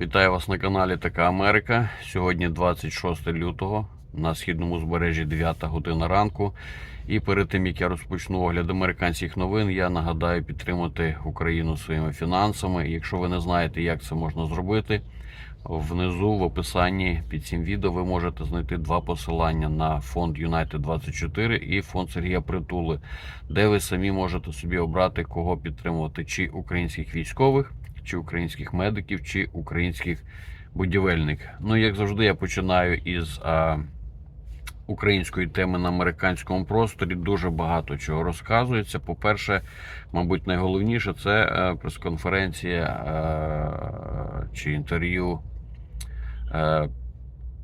Вітаю вас на каналі Така Америка. Сьогодні 26 лютого на східному збережжі 9 година ранку. І перед тим як я розпочну огляд американських новин, я нагадаю підтримати Україну своїми фінансами. Якщо ви не знаєте, як це можна зробити, внизу в описанні під цим відео ви можете знайти два посилання на фонд United 24 і фонд Сергія Притули, де ви самі можете собі обрати, кого підтримувати, чи українських військових, чи українських медиків, чи українських будівельників. Ну, як завжди, я починаю із а, української теми на американському просторі. Дуже багато чого розказується. По-перше, мабуть, найголовніше це е, прес-конференція е, чи інтерв'ю е,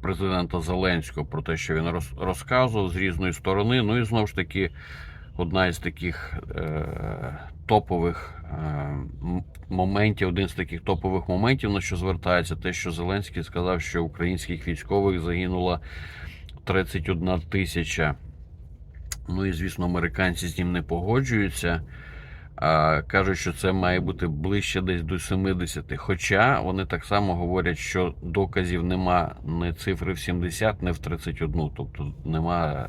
президента Зеленського про те, що він розказував з різної сторони. Ну і знову ж таки, одна із таких е, топових е, моментів, один з таких топових моментів, на що звертається, те, що Зеленський сказав, що українських військових загинуло 31 тисяча. Ну і звісно, американці з ним не погоджуються. Кажуть, що це має бути ближче десь до 70. Хоча вони так само говорять, що доказів нема не цифри в 70, не в 31. Тобто нема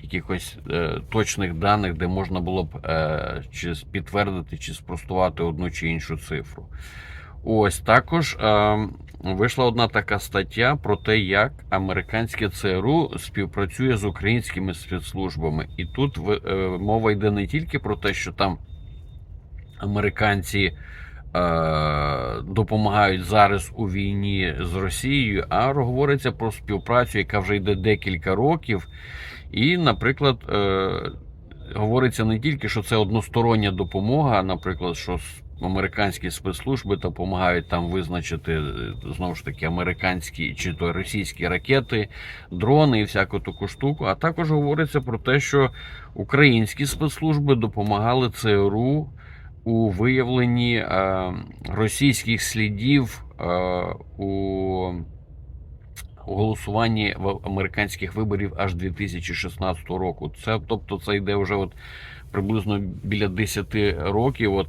якихось е, точних даних, де можна було б е, чи підтвердити, чи спростувати одну чи іншу цифру. Ось також е, вийшла одна така стаття про те, як американське ЦРУ співпрацює з українськими спецслужбами. І тут е, мова йде не тільки про те, що там американці е, допомагають зараз у війні з Росією, а говориться про співпрацю, яка вже йде декілька років. І, наприклад, е, говориться не тільки, що це одностороння допомога, наприклад, що американські спецслужби допомагають там визначити е, знову ж таки американські чи то російські ракети, дрони і всяку таку штуку. А також говориться про те, що українські спецслужби допомагали ЦРУ у виявленні е, російських слідів е, у голосуванні в американських виборів аж 2016 року. Це тобто це йде вже от приблизно біля 10 років. От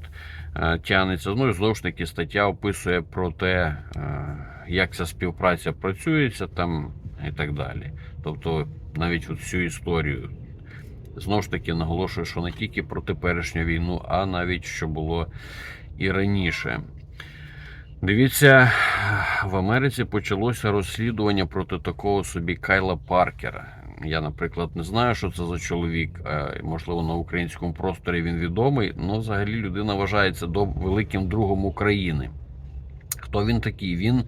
е, тягнеться. Ну і знову ж таки стаття описує про те, як ця співпраця працюється там і так далі. Тобто навіть от всю історію. Знову ж таки наголошую, що не тільки про теперішню війну, а навіть що було і раніше. Дивіться, в Америці почалося розслідування проти такого собі Кайла Паркера. Я, наприклад, не знаю, що це за чоловік. е, Можливо, на українському просторі він відомий. але взагалі людина вважається до великим другом України. Хто він такий? Він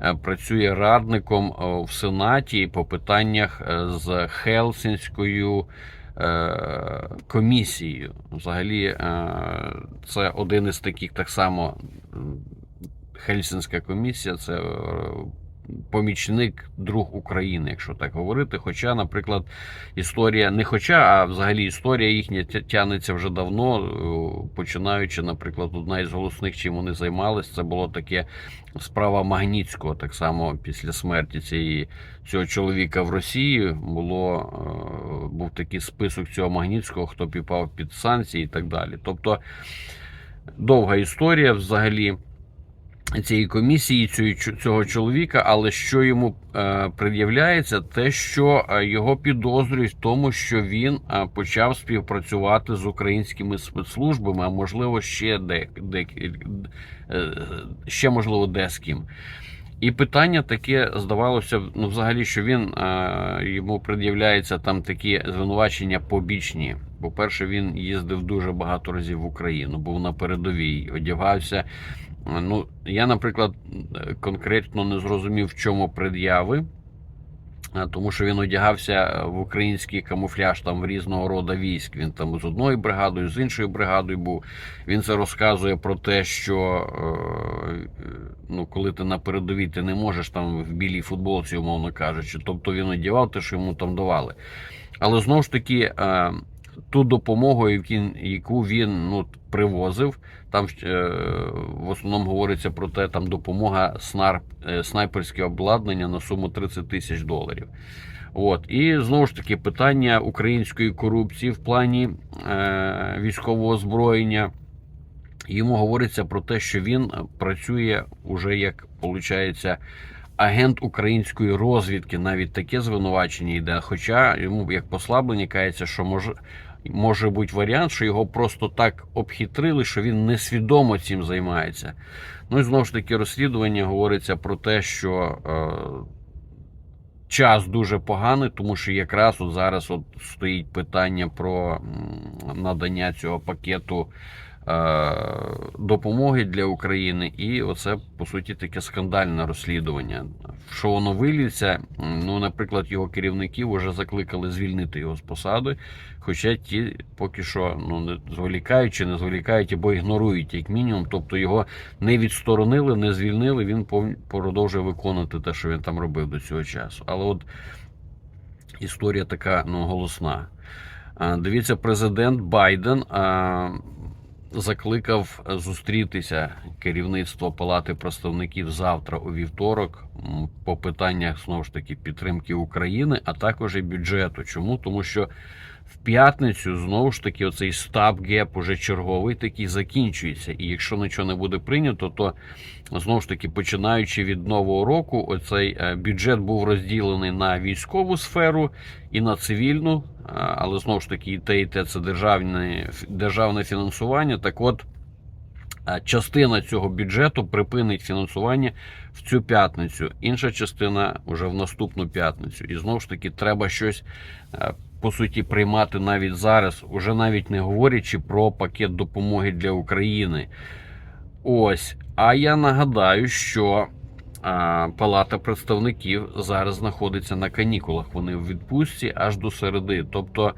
е, працює радником е, в Сенаті по питаннях з Хелсінською комісією. Взагалі, е, це один із таких так само. Хельсінська комісія це е, помічник друг України, якщо так говорити. Хоча, наприклад, історія не хоча, а взагалі історія їхня тя- тягнеться вже давно, е, починаючи, наприклад, одна із голосних, чим вони займалися, це було таке справа Магнітського. Так само після смерті цієї цього чоловіка в Росії було е, був такий список цього Магнітського, хто підпав під санкції і так далі. Тобто довга історія взагалі цієї комісії цього чоловіка, але що йому е, пред'являється, те, що е, його підозрюють в тому, що він е, почав співпрацювати з українськими спецслужбами, а можливо ще де, де ще можливо де з ким. І питання таке здавалося, ну взагалі, що він йому пред'являється там такі звинувачення побічні. По-перше, він їздив дуже багато разів в Україну, був на передовій, одягався. Ну, я, наприклад, конкретно не зрозумів, в чому пред'яви, тому що він одягався в український камуфляж там в різного роду військ. Він там з одною бригадою, з іншою бригадою був. Він це розказує про те, що е, ну, коли ти на передовій, ти не можеш там в білій футболці, умовно кажучи. Тобто він одягав те, що йому там давали. Але знову ж таки, е, ту допомогу, яку він, ну, привозив, там е, в основному говориться про те, там допомога е, снайперське обладнання на суму 30 тисяч доларів. От. І знову ж таки питання української корупції в плані е, військового озброєння. йому говориться про те, що він працює уже як виходить, агент української розвідки. Навіть таке звинувачення йде. Хоча йому як послаблення кається, що може. Може бути варіант, що його просто так обхитрили, що він несвідомо цим займається. Ну і знову ж таки, розслідування говориться про те, що е, час дуже поганий, тому що якраз от зараз от стоїть питання про надання цього пакету допомоги для України, і оце по суті таке скандальне розслідування. Що воно виліться? Ну, наприклад, його керівників вже закликали звільнити його з посади. Хоча ті поки що ну не зволікають чи не зволікають або ігнорують як мінімум. Тобто його не відсторонили, не звільнили. Він продовжує виконувати те, що він там робив до цього часу. Але от історія така ну, голосна. Дивіться, президент Байден а, закликав зустрітися керівництво Палати представників завтра у вівторок по питаннях знову ж таки підтримки України, а також і бюджету. Чому? Тому що в п'ятницю знову ж таки оцей стаб геп уже черговий такий закінчується. І якщо нічого не буде прийнято, то знову ж таки починаючи від нового року, оцей е, бюджет був розділений на військову сферу і на цивільну. Але знову ж таки, і те, і те це державне, державне фінансування. Так от. Частина цього бюджету припинить фінансування в цю п'ятницю, інша частина вже в наступну п'ятницю. І знову ж таки, треба щось е, по суті приймати навіть зараз, уже навіть не говорячи про пакет допомоги для України. Ось. А я нагадаю, що а, Палата представників зараз знаходиться на канікулах. Вони в відпустці аж до середи. Тобто,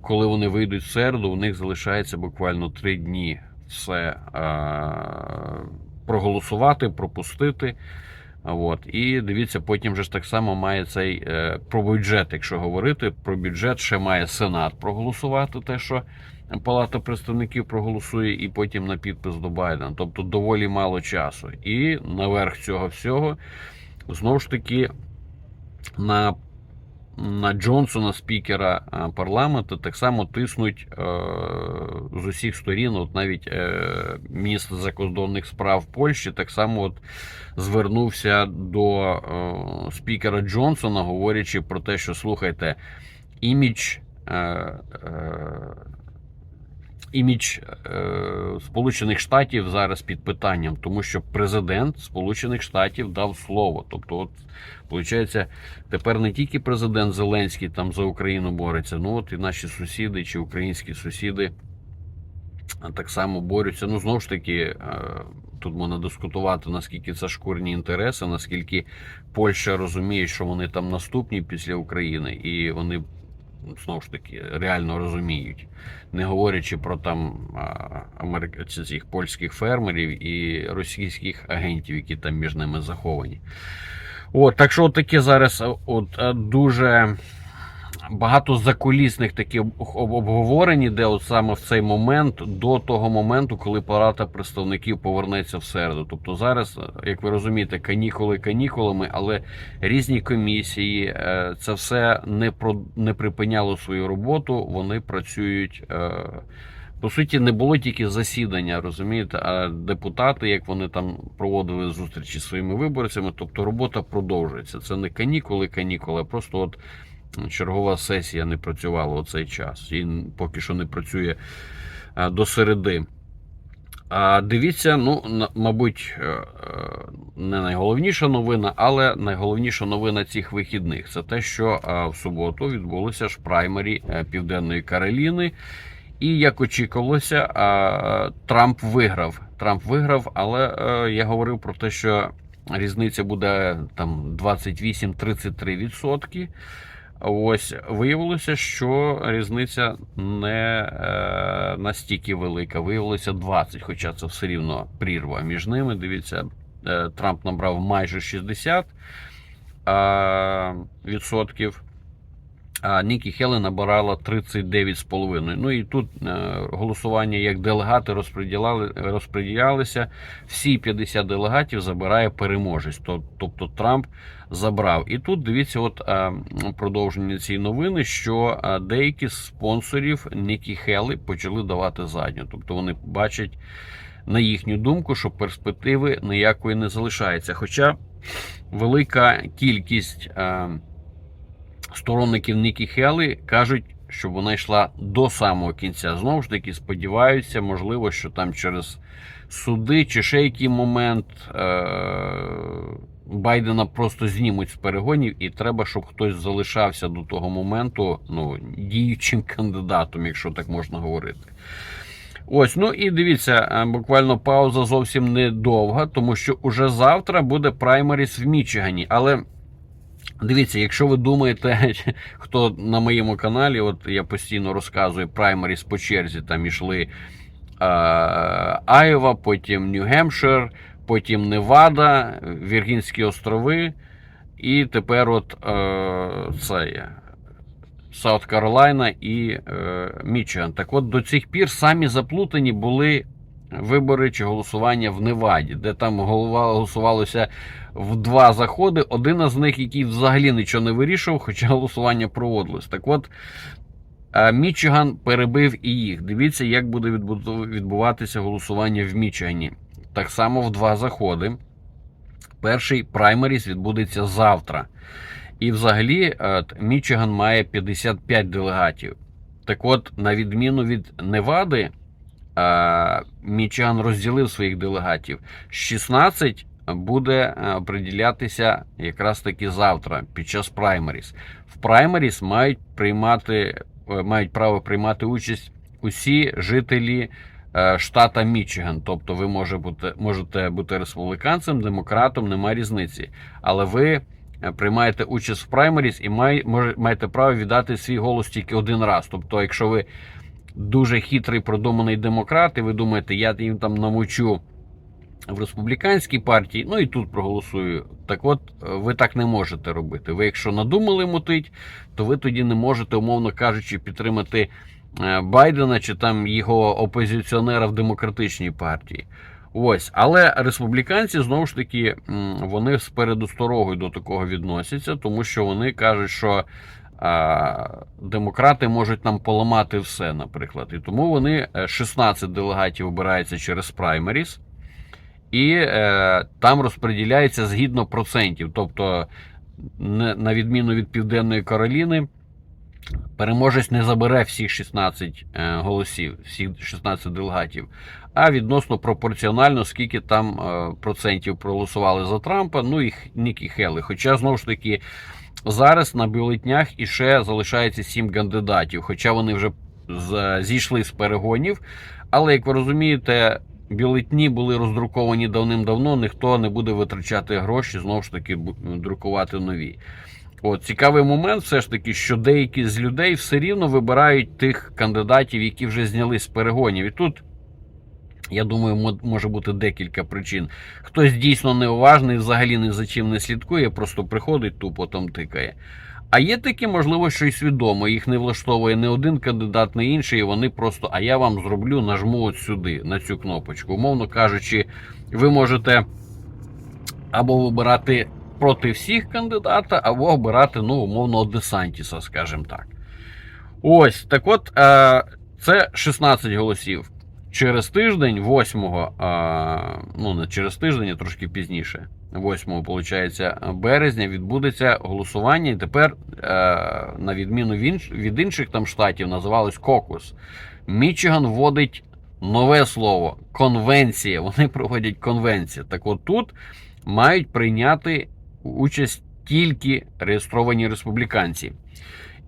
коли вони вийдуть в середу, у них залишається буквально три дні а, проголосувати, пропустити. От. І дивіться, потім же ж так само має цей е, про бюджет. Якщо говорити про бюджет, ще має Сенат проголосувати те, що Палата представників проголосує, і потім на підпис до Байдена. Тобто доволі мало часу. І наверх цього всього знову ж таки на на Джонсона, спікера парламенту, так само тиснуть е, з усіх сторін. От навіть е, міністр закордонних справ Польщі так само от звернувся до е, спікера Джонсона, говорячи про те, що слухайте, імідж. Імідж е, Сполучених Штатів зараз під питанням, тому що президент Сполучених Штатів дав слово. Тобто, от виходить, тепер не тільки президент Зеленський там за Україну бореться, ну от і наші сусіди чи українські сусіди так само борються. Ну, знову ж таки, е, тут можна дискутувати, наскільки це шкурні інтереси, наскільки Польща розуміє, що вони там наступні після України, і вони знову ж таки реально розуміють, не говорячи про там цих польських фермерів і російських агентів, які там між ними заховані. От, так що таке зараз от, дуже багато закулісних таких об- обговорень іде от саме в цей момент до того моменту, коли Палата представників повернеться в середу. Тобто зараз, як ви розумієте, канікули канікулами, але різні комісії е, це все не про не припиняло свою роботу. Вони працюють. е, По суті, не було тільки засідання, розумієте, а депутати, як вони там проводили зустрічі зі своїми виборцями, тобто робота продовжується. Це не канікули, канікули, а просто от чергова сесія не працювала у цей час і поки що не працює до середи. А дивіться, ну, мабуть, е, е, не найголовніша новина, але найголовніша новина цих вихідних це те, що в суботу відбулося ж праймері е, Південної Кароліни. І як очікувалося, Трамп виграв. Трамп виграв, але е, я говорив про те, що різниця буде там 28-33 відсотки. Ось виявилося, що різниця не е, настільки велика. Виявилося 20, хоча це все рівно прірва між ними. Дивіться, е, Трамп набрав майже 60 е, відсотків. А Нікі Хеле набирала 39,5. Ну і тут е, голосування як делегати розподіляли, розподілялися. Всі 50 делегатів забирає переможець. То- Тобто Трамп забрав. І тут дивіться, от е, продовження цієї новини, що е, деякі з спонсорів Нікі Хели почали давати задню. Тобто вони бачать на їхню думку, що перспективи ніякої не залишається. Хоча велика кількість сторонників Нікі Хелі кажуть, що вона йшла до самого кінця. Знову ж таки, сподіваюся, можливо, що там через суди чи ще який момент е, Байдена просто знімуть з перегонів, і треба, щоб хтось залишався до того моменту ну, діючим кандидатом, якщо так можна говорити. Ось, ну і дивіться, е, буквально пауза зовсім недовга, тому що уже завтра буде праймеріс в Мічигані. Але дивіться, якщо ви думаєте, хто на моєму каналі, от я постійно розказую праймеріс по черзі, там ішли Айова, потім Нью-Гемпшир, потім Невада, Віргінські острови, і тепер от е, це. Саут Каролайна і е, Мічиган. Так от до цих пір самі заплутані були вибори чи голосування в Неваді, де там голова голосувалося в два заходи. Один із них, який взагалі нічого не вирішував, хоча голосування проводилось. Так от е, Мічиган перебив і їх. Дивіться, як буде відбуватися голосування в Мічигані. Так само в два заходи. Перший праймеріс відбудеться завтра. І взагалі Мічиган має 55 делегатів. Так от, на відміну від Невади, е, Мічиган розділив своїх делегатів. 16 буде е, определятися якраз таки завтра, під час праймеріс. В праймеріс мають приймати, е, мають право приймати участь усі жителі штата Мічиган. Тобто ви може бути, можете бути республіканцем, демократом, немає різниці. Але ви приймаєте участь в праймеріс і маєте право віддати свій голос тільки один раз. Тобто, якщо ви дуже хитрий продуманий демократ, і ви думаєте, я їм там намучу в республіканській партії, ну і тут проголосую. Так от, е, ви так не можете робити. Ви, якщо надумали мутить, то ви тоді не можете, умовно кажучи, підтримати е, Байдена чи там його опозиціонера в демократичній партії. Ось, але республіканці знову ж таки вони з передосторогою до такого відносяться, тому що вони кажуть, що демократи можуть нам поламати все, наприклад. І тому вони е, 16 делегатів обираються через праймеріс, і е, там розподіляється згідно процентів. Тобто, не, на відміну від Південної Кароліни, переможець не забере всіх 16 е, голосів, всіх 16 делегатів, а відносно пропорціонально, скільки там е, процентів проголосували за Трампа, ну і Нікі Хелли. Хоча, знову ж таки, зараз на бюлетнях іще залишається 7 кандидатів, хоча вони вже зійшли з перегонів. Але, як ви розумієте, бюлетні були роздруковані давним-давно, ніхто не буде витрачати гроші, знову ж таки, друкувати нові. От цікавий момент, все ж таки, що деякі з людей все рівно вибирають тих кандидатів, які вже знялись з перегонів. І тут, я думаю, може бути декілька причин. Хтось дійсно неуважний, взагалі ні за чим не слідкує, просто приходить, тупо там тикає. А є такі, можливо, що й свідомо, їх не влаштовує не один кандидат, не інший, і вони просто, а я вам зроблю, нажму от сюди, на цю кнопочку. Умовно кажучи, ви можете або вибирати проти всіх кандидата, або обирати, ну, умовно, Десантіса, скажімо так. Ось, так от, е, це 16 голосів. Через тиждень, 8, е, ну не через тиждень, а трошки пізніше, 8, виходить, березня, відбудеться голосування. І тепер, е, на відміну від інших там штатів, називалось кокус. Мічиган вводить нове слово конвенція. Вони проводять конвенцію. Так от тут мають прийняти участь тільки реєстровані республіканці.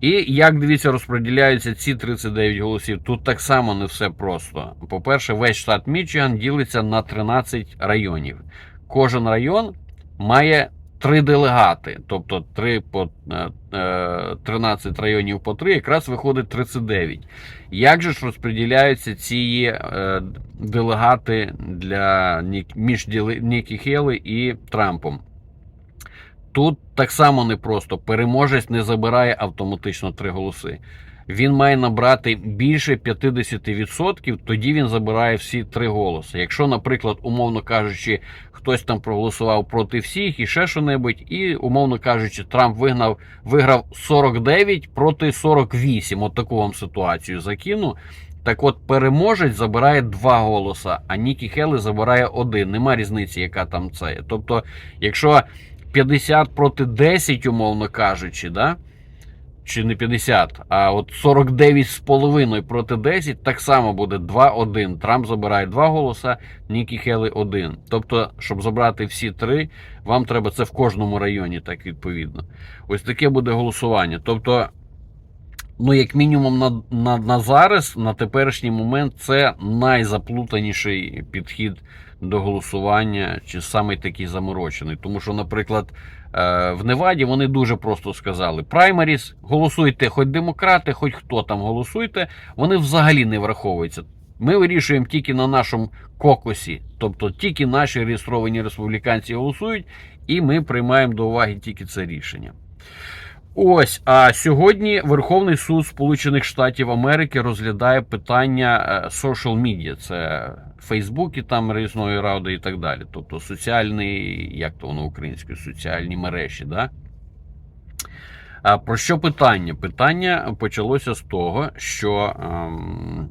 І як дивіться, розподіляються ці 39 голосів. Тут так само не все просто. По-перше, весь штат Мічиган ділиться на 13 районів. Кожен район має три делегати, тобто 3 по е, е, 13 районів по 3, якраз виходить 39. Як же ж розподіляються ці е, делегати для Нікі Хейли і Трампом? Тут так само непросто. Переможець не забирає автоматично три голоси. Він має набрати більше 50%, тоді він забирає всі три голоси. Якщо, наприклад, умовно кажучи, хтось там проголосував проти всіх і ще що-небудь, і, умовно кажучи, Трамп вигнав, виграв 49 проти 48, от таку вам ситуацію закину, Так от переможець забирає два голоса, а Нікі Хелі забирає один. Нема різниці, яка там це. Тобто, якщо 50 проти 10, умовно кажучи, да? чи не 50, а от 49,5 проти 10, так само буде 2-1. Трамп забирає 2 голоса, Нікі Хелі 1. Тобто, щоб забрати всі три, вам треба це в кожному районі, так відповідно. Ось таке буде голосування. Тобто, ну, як мінімум, на, на, на зараз, на теперішній момент, це найзаплутаніший підхід до голосування, чи самий такий заморочений. Тому що, наприклад, е, в Неваді вони дуже просто сказали: праймаріс, голосуйте, хоч демократи, хоч хто там голосуйте, вони взагалі не враховуються. Ми вирішуємо тільки на нашому кокосі, тобто тільки наші реєстровані республіканці голосують, і ми приймаємо до уваги тільки це рішення. Ось, а сьогодні Верховний суд Сполучених Штатів Америки розглядає питання е, social media, це Фейсбуки, там різної ради і так далі. Тобто соціальний, як то воно українською, соціальні мережі. Да? А про що питання? Питання почалося з того, що ем,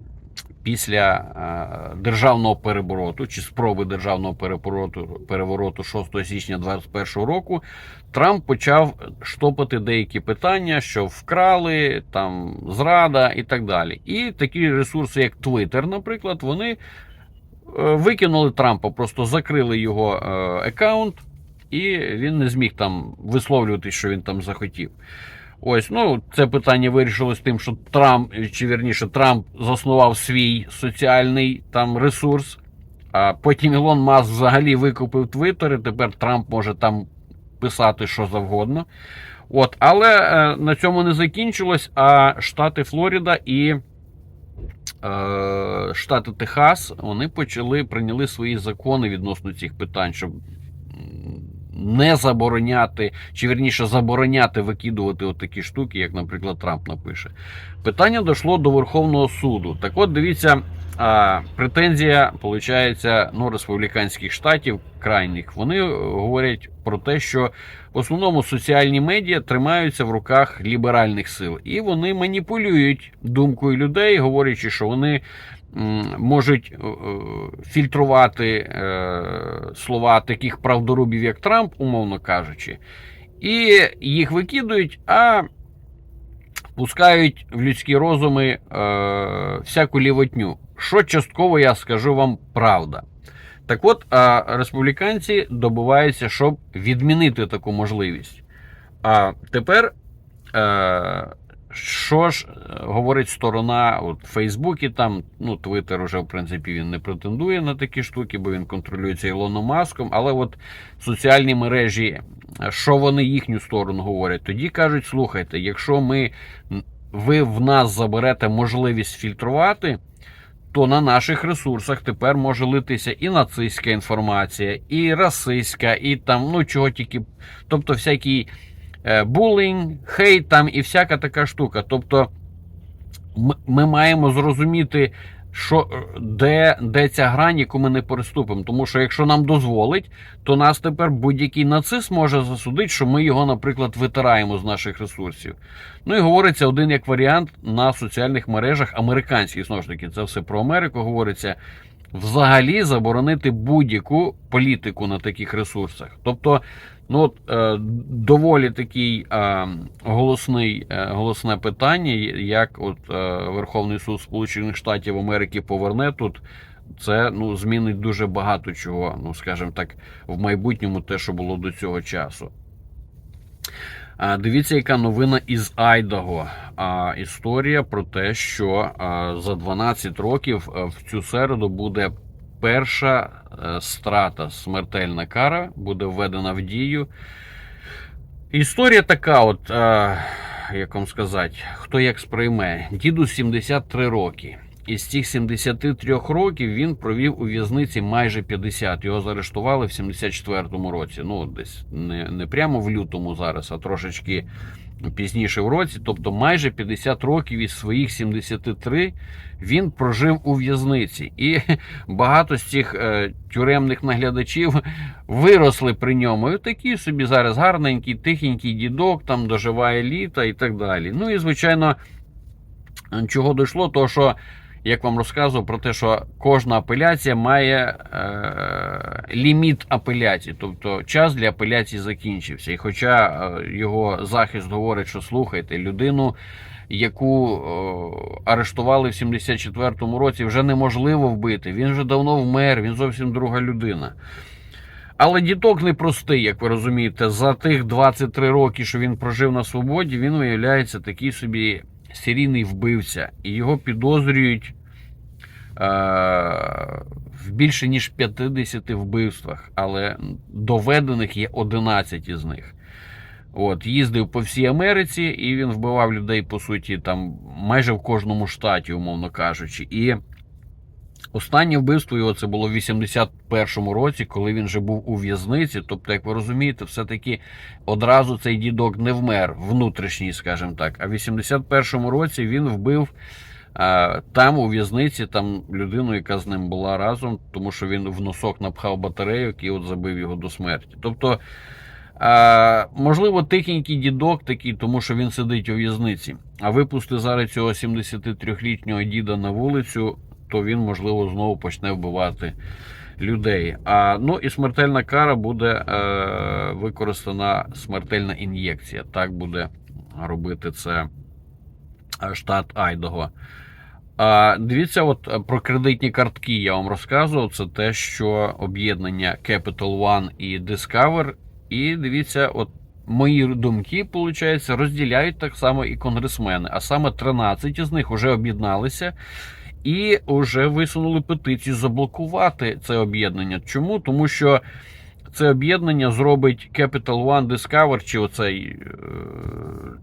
після е, державного перевороту чи спроби державного перевороту, перевороту 6 січня 2021 року Трамп почав штопати деякі питання, що вкрали, там зрада і так далі. І такі ресурси, як Twitter, наприклад, вони е, викинули Трампа, просто закрили його е, аккаунт, і він не зміг там висловлювати, що він там захотів. Ось, ну, це питання вирішилось тим, що Трамп, чи вірніше, Трамп заснував свій соціальний там ресурс. А потім Ілон Маск взагалі викупив Твіттер, і тепер Трамп може там писати що завгодно. От, але е, на цьому не закінчилось. А штати Флорида і е, штати Техас вони почали прийняли свої закони відносно цих питань, щоб не забороняти, чи вірніше забороняти викидувати отакі штуки, як, наприклад, Трамп напише. Питання дійшло до Верховного суду. Так от дивіться, а, претензія, виходить, ну, республіканських штатів крайніх. Вони говорять про те, що в основному соціальні медіа тримаються в руках ліберальних сил, і вони маніпулюють думкою людей, говорячи, що вони можуть е, фільтрувати е, слова таких правдорубів, як Трамп, умовно кажучи, і їх викидують, а пускають в людські розуми е, всяку лівотню. Що частково я скажу вам правда. Так от, а республіканці добиваються, щоб відмінити таку можливість. А тепер, що ж е, говорить сторона от Фейсбуці, там, ну, Твіттер уже, в принципі, він не претендує на такі штуки, бо він контролюється Ілоном Маском. Але от соціальні мережі, що вони їхню сторону говорять, тоді кажуть: слухайте, якщо ми, ви в нас заберете можливість фільтрувати то на наших ресурсах тепер може литися і нацистська інформація, і расистська, і там, ну чого тільки. Тобто, всякий е, булінг, хейт там і всяка така штука. Тобто ми, маємо зрозуміти, що, де, де ця грань, яку ми не переступимо. Тому що якщо нам дозволить, то нас тепер будь-який нацист може засудити, що ми його, наприклад, витираємо з наших ресурсів. Ну і говориться один як варіант на соціальних мережах американських. Знову ж таки, це все про Америку говориться. Взагалі заборонити будь-яку політику на таких ресурсах. Тобто, ну от е, доволі такий е, голосний, е, голосне питання, як от е, Верховний суд Сполучених Штатів Америки поверне тут. Це ну, змінить дуже багато чого, ну скажімо так, в майбутньому те, що було до цього часу. А, Дивіться, яка новина із Айдаго. А, Історія про те, що за 12 років в цю середу буде перша страта, смертельна кара, буде введена в дію. Історія така, от, як вам сказати, хто як сприйме, діду 73 роки. Із цих 73 років він провів у в'язниці майже 50. Його заарештували в 74-му році. Ну, десь не, не прямо в лютому зараз, а трошечки пізніше в році. Тобто майже 50 років із своїх 73 він прожив у в'язниці. І багато з цих е, тюремних наглядачів виросли при ньому. І такий собі зараз гарненький, тихенький дідок, там доживає літа і так далі. Ну і звичайно, чого дійшло, то що. Як вам розказував, про те, що кожна апеляція має е, ліміт апеляції, тобто час для апеляції закінчився. І хоча е, його захист говорить, що слухайте, людину, яку е, арештували в 74-му році, вже неможливо вбити. Він вже давно вмер, він зовсім друга людина. Але діток непростий, як ви розумієте, за тих 23 роки, що він прожив на свободі, він виявляється такий собі серійний вбивця. І його підозрюють е, в більше ніж 50 вбивствах, але доведених є 11 із них. От, їздив по всій Америці, і він вбивав людей, по суті, там майже в кожному штаті, умовно кажучи. І Останнє вбивство його це було в 81-му році, коли він вже був у в'язниці. Тобто, як ви розумієте, все-таки одразу цей дідок не вмер внутрішній, скажімо так. А в 81-му році він вбив а, там у в'язниці там людину, яка з ним була разом, тому що він в носок напхав батарею, який от забив його до смерті. Тобто, а, можливо, тихенький дідок такий, тому що він сидить у в'язниці. А випусти зараз цього 73-літнього діда на вулицю то він, можливо, знову почне вбивати людей. А, Ну і смертельна кара буде е, використана смертельна ін'єкція. Так буде робити це е, штат Айдаго. А, Дивіться, от е, про кредитні картки я вам розказував. Це те, що об'єднання Capital One і Discover. І дивіться, от мої думки, виходить, розділяють так само і конгресмени. А саме 13 з них вже об'єдналися і вже висунули петицію заблокувати це об'єднання. Чому? Тому що це об'єднання зробить Capital One Discover, чи оцей, е,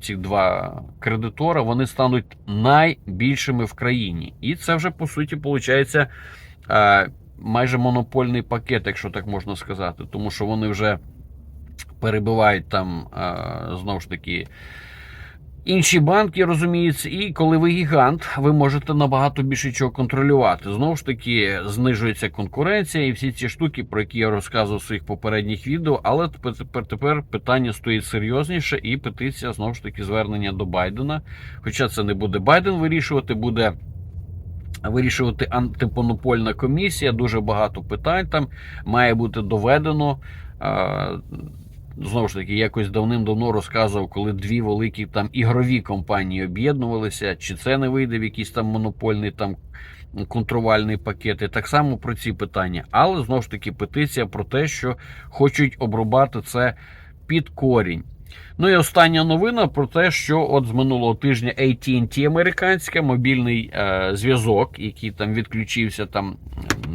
ці два кредитора, вони стануть найбільшими в країні. І це вже, по суті, виходить майже монопольний пакет, якщо так можна сказати, тому що вони вже перебивають там знову ж таки. Інші банки розуміється, і коли ви гігант, ви можете набагато більше чого контролювати. Знову ж таки, знижується конкуренція і всі ці штуки, про які я розказував в своїх попередніх відео. Але тепер тепер питання стоїть серйозніше, і петиція знову ж таки звернення до Байдена. Хоча це не буде Байден вирішувати, буде. Вирішувати антимонопольна комісія, дуже багато питань там має бути доведено знову ж таки, якось давним-давно розказував, коли дві великі там ігрові компанії об'єднувалися, чи це не вийде в якийсь там монопольний там контрувальний пакет. І так само про ці питання. Але знову ж таки петиція про те, що хочуть обрубати це під корінь. Ну і остання новина про те, що от з минулого тижня AT&T американська мобільний е, зв'язок, який там відключився там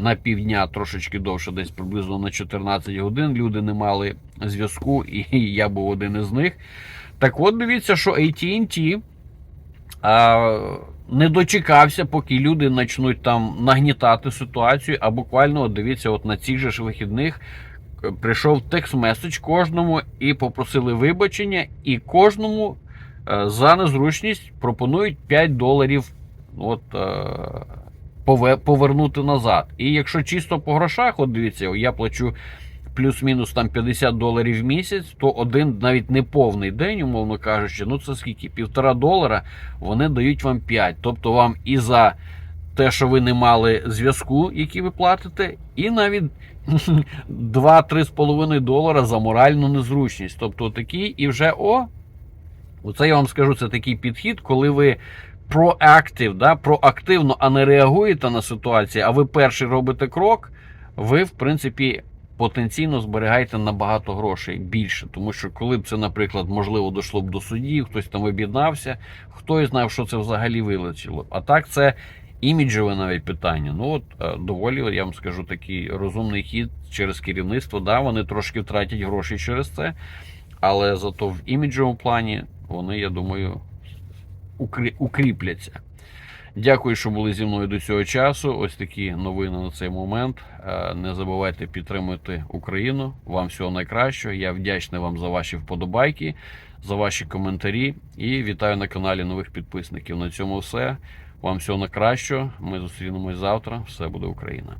на півдня трошечки довше, десь приблизно на 14 годин. Люди не мали зв'язку, і я був один із них. Так от дивіться, що AT&T е, не дочекався, поки люди почнуть там нагнітати ситуацію, а буквально от дивіться, от на цих же ж вихідних прийшов текст-меседж кожному і попросили вибачення, і кожному е, за незручність пропонують 5 доларів от, е, повернути назад. І якщо чисто по грошах, от дивіться, я плачу плюс-мінус там 50 доларів в місяць, то один навіть не повний день, умовно кажучи, ну це скільки? Півтора долара вони дають вам 5. Тобто вам і за те, що ви не мали зв'язку, який ви платите, і навіть 2-3,5 долара за моральну незручність. Тобто такий і вже о. Оце я вам скажу, це такий підхід, коли ви проактив, да, проактивно, а не реагуєте на ситуацію, а ви перший робите крок, ви, в принципі, потенційно зберігаєте набагато грошей більше. Тому що, коли б це, наприклад, можливо, дійшло б до судів, хтось там об'єднався, хтось знав, що це взагалі вилетіло. А так це іміджеве навіть питання. Ну от е, доволі, я вам скажу, такий розумний хід через керівництво. Да, Вони трошки втратять гроші через це, але зато в іміджевому плані вони, я думаю, укріпляться. Дякую, що були зі мною до цього часу. Ось такі новини на цей момент. Е, не забувайте підтримувати Україну. Вам всього найкращого. Я вдячний вам за ваші вподобайки, за ваші коментарі і вітаю на каналі нових підписників. На цьому все. Вам всього на кращого. Ми зустрінемось завтра. Все буде Україна.